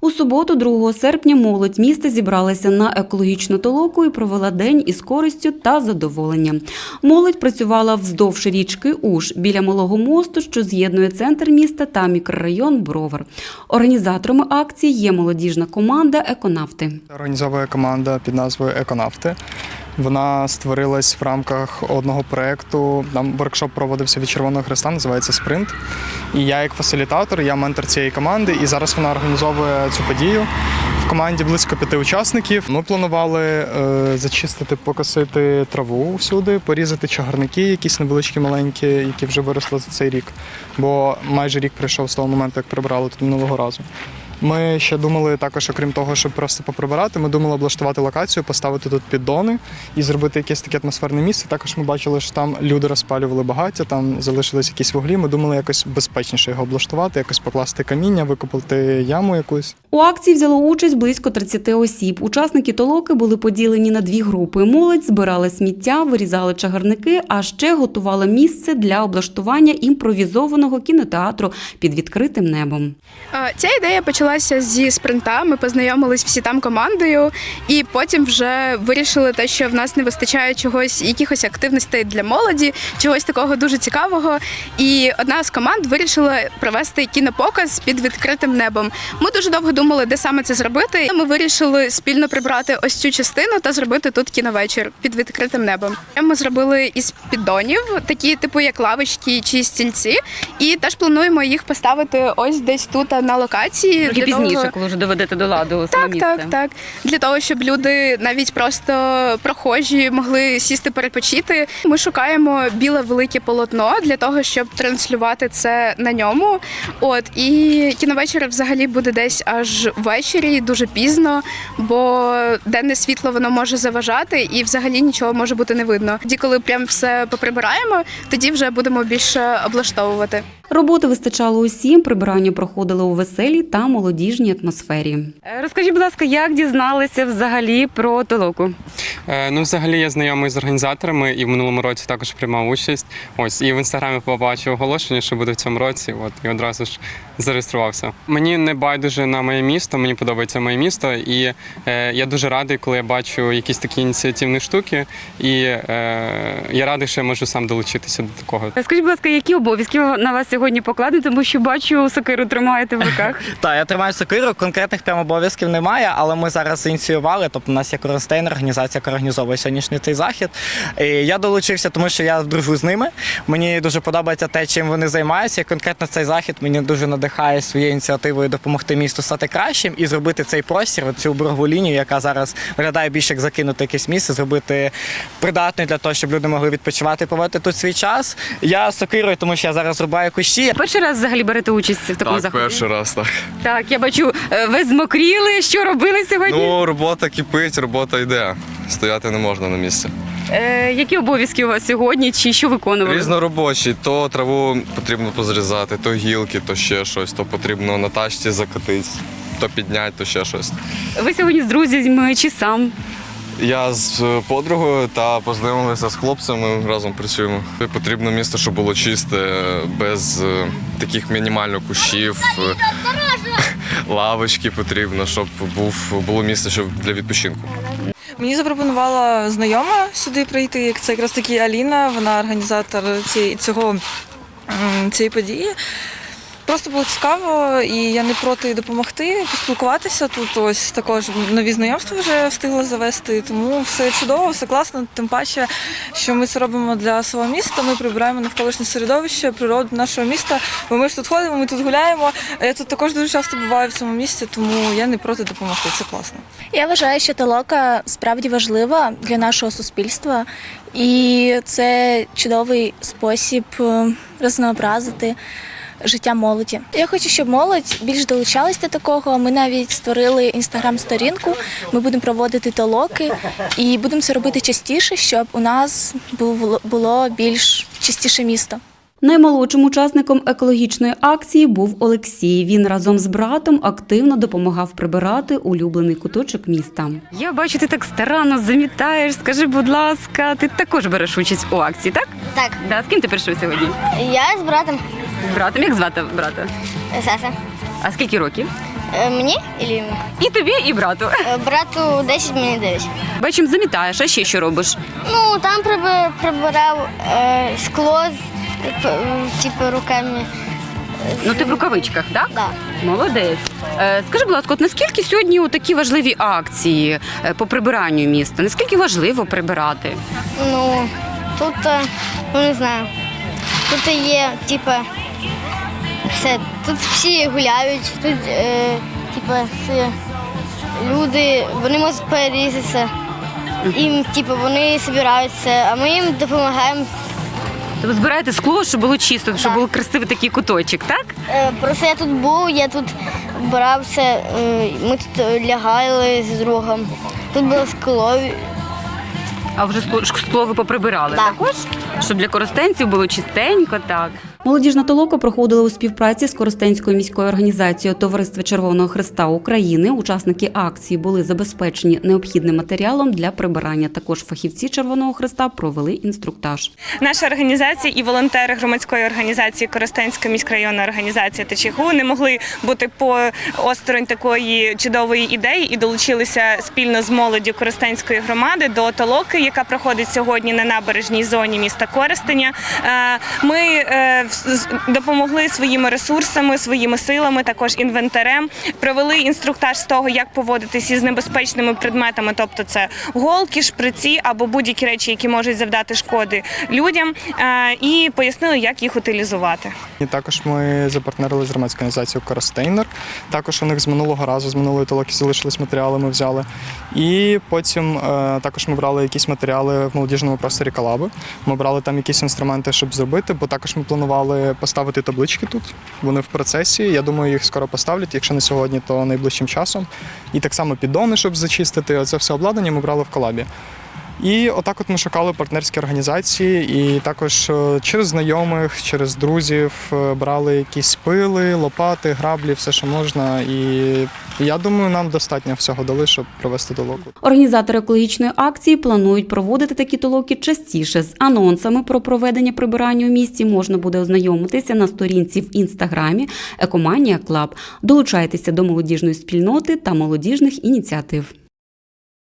У суботу, 2 серпня, молодь міста зібралася на екологічну толоку і провела день із користю та задоволенням. Молодь працювала вздовж річки Уж біля малого мосту, що з'єднує центр міста та мікрорайон Бровар. Організаторами акції є молодіжна команда Еконавти. Організовує команда під назвою Еконавти. Вона створилась в рамках одного проєкту. Там воркшоп проводився від Червоного Хреста, називається Спринт. І я, як фасилітатор, я ментор цієї команди. І зараз вона організовує цю подію. В команді близько п'яти учасників. Ми планували е, зачистити, покосити траву всюди, порізати чагарники, якісь невеличкі, маленькі, які вже виросли за цей рік. Бо майже рік пройшов з того моменту, як прибрали тут минулого разу. Ми ще думали також, окрім того, щоб просто поприбирати, ми думали облаштувати локацію, поставити тут піддони і зробити якесь таке атмосферне місце. Також ми бачили, що там люди розпалювали багаття, там залишились якісь вуглі. Ми думали якось безпечніше його облаштувати, якось покласти каміння, викопати яму якусь. У акції взяло участь близько 30 осіб. Учасники толоки були поділені на дві групи. Молодь збирала сміття, вирізали чагарники, а ще готувала місце для облаштування імпровізованого кінотеатру під відкритим небом. Ця ідея почалася зі спринта. Ми познайомились всі там командою, і потім вже вирішили те, що в нас не вистачає чогось, якихось активностей для молоді, чогось такого дуже цікавого. І одна з команд вирішила провести кінопоказ під відкритим небом. Ми дуже довго думали, де саме це зробити. Ми вирішили спільно прибрати ось цю частину та зробити тут кіновечір під відкритим небом. Ми зробили із піддонів, такі типу як лавочки чи стільці, і теж плануємо їх поставити ось десь тут на локації. Для пізніше, того- коли вже доведете до ладу так, місце. так, так. Для того, щоб люди навіть просто прохожі могли сісти перепочити. Ми шукаємо біле велике полотно для того, щоб транслювати це на ньому. От і кіновечір взагалі буде десь аж ввечері, дуже пізно, бо денне світло воно може заважати, і взагалі нічого може бути не видно. Тоді, коли прям все поприбираємо, тоді вже будемо більше облаштовувати. Роботи вистачало усім. Прибирання проходило у веселій та молодіжній атмосфері. Е, Розкажіть, будь ласка, як дізналися взагалі про толоку? Е, Ну, взагалі, я знайомий з організаторами і в минулому році також приймав участь. Ось і в інстаграмі побачив оголошення, що буде в цьому році. От і одразу ж зареєструвався. Мені не байдуже на моє місто, мені подобається моє місто, і е, я дуже радий, коли я бачу якісь такі ініціативні штуки. І е, я радий, що я можу сам долучитися до такого. Е, Скажіть, будь ласка, які обов'язки на вас сьогодні покладені, тому що бачу сокиру тримаєте в руках. Так, я тримаю сокиру, конкретних прям обов'язків немає, але ми зараз ініціювали. Тобто, у нас є Коронстейн, організація, яка організовує сьогоднішній цей захід. І я долучився, тому що я дружу з ними. Мені дуже подобається те, чим вони займаються. І конкретно цей захід мені дуже надихає своєю ініціативою допомогти місту стати кращим і зробити цей простір, цю боргову лінію, яка зараз виглядає більше як закинути якесь місце, зробити придатною для того, щоб люди могли відпочивати, проводити тут свій час. Я з сокирою, тому що я зараз рубаю кущі. Перший раз взагалі берете участь в такому Так, заході? перший раз так. Так, я бачу, е, ви змокріли. Що робили сьогодні? Ну, робота кипить, робота йде. Стояти не можна на місці. Е, які обов'язки у вас сьогодні? Чи що виконували? Різноробочі, то траву потрібно позрізати, то гілки, то ще щось, то потрібно на тачці закатити, то підняти, то ще щось. Ви сьогодні з друзями чи сам? Я з подругою та познайомилися з хлопцями, разом працюємо. Потрібно місто, щоб було чисте, без е, таких мінімально кущів. е, Лавочки потрібно, щоб був, було місце щоб для відпочинку. Мені запропонувала знайома сюди прийти. як Це якраз таки Аліна, вона організатор цієї, цього, цієї події. Просто було цікаво, і я не проти допомогти, поспілкуватися тут. Ось також нові знайомства вже встигла завести. Тому все чудово, все класно. Тим паче, що ми це робимо для свого міста. Ми прибираємо навколишнє середовище, природу нашого міста. Бо ми ж тут ходимо, ми тут гуляємо. Я тут також дуже часто буваю в цьому місті, тому я не проти допомогти. Це класно. Я вважаю, що толока справді важлива для нашого суспільства, і це чудовий спосіб е, разнообразити життя молоді. Я хочу, щоб молодь більш долучалась до такого. Ми навіть створили інстаграм-сторінку. Ми будемо проводити толоки і будемо це робити частіше, щоб у нас було- більш чистіше місто. Наймолодшим учасником екологічної акції був Олексій. Він разом з братом активно допомагав прибирати улюблений куточок міста. Я бачу, ти так старанно замітаєш. Скажи, будь ласка, ти також береш участь у акції, так? Так, Да, з ким ти прийшов сьогодні? я з братом З братом. Як звати брата? Саса. А скільки років? Е, Мені і І тобі, і брату. брату 10, мені 9. Бачимо, замітаєш, а ще що робиш? Ну, там приби- прибирав е, скло, з- типу, руками. Ну ти в рукавичках, так? Да. Молодець. Е, Скажи, будь ласка, от наскільки сьогодні такі важливі акції е, по прибиранню міста? Наскільки важливо прибирати? Ну, тут, е, ну не знаю, тут є, типу, все, тут всі гуляють, тут, е, типу, всі люди, вони можуть перерізатися. Їм, типу, вони збираються, а ми їм допомагаємо. Тобто збираєте скло, щоб було чисто, щоб був красивий такий куточок, так? Е, Просто я тут був, я тут брався, е, ми тут лягали з другом. Тут було скло. А вже скло, скло ви поприбирали Так. також? Щоб для користенців було чистенько, так. Молодіжна толока проходила у співпраці з Коростенською міською організацією Товариства Червоного Христа України. Учасники акції були забезпечені необхідним матеріалом для прибирання. Також фахівці Червоного Христа провели інструктаж. Наша організація і волонтери громадської організації Коростенська міськрайонна організація ТЧГУ не могли бути по осторонь такої чудової ідеї і долучилися спільно з молоддю Коростенської громади до толоки, яка проходить сьогодні на набережній зоні міста Коростеня. Е, Ми е, допомогли своїми ресурсами, своїми силами, також інвентарем. Провели інструктаж з того, як поводитися із небезпечними предметами, тобто це голки, шприці або будь-які речі, які можуть завдати шкоди людям, е, і пояснили, як їх утилізувати. І також ми запартнерили з громадською організацією Коростейнер. Також у них з минулого разу, з минулої толоки залишились матеріали, ми взяли. І потім е, також ми брали якісь матеріали в молодіжному просторі Калаби. Ми брали там якісь інструменти, щоб зробити, бо також ми планували поставити таблички тут. Вони в процесі. Я думаю, їх скоро поставлять. Якщо не сьогодні, то найближчим часом. І так само піддони, щоб зачистити. Оце все обладнання ми брали в колабі. І отак от ми шукали партнерські організації, і також е, через знайомих, через друзів е, брали якісь пили, лопати, граблі, все, що можна. І я думаю, нам достатньо всього дали, щоб провести долоку. Організатори екологічної акції планують проводити такі толоки частіше. З анонсами про проведення прибирання у місті можна буде ознайомитися на сторінці в інстаграмі Екоманія Клаб. Долучайтеся до молодіжної спільноти та молодіжних ініціатив.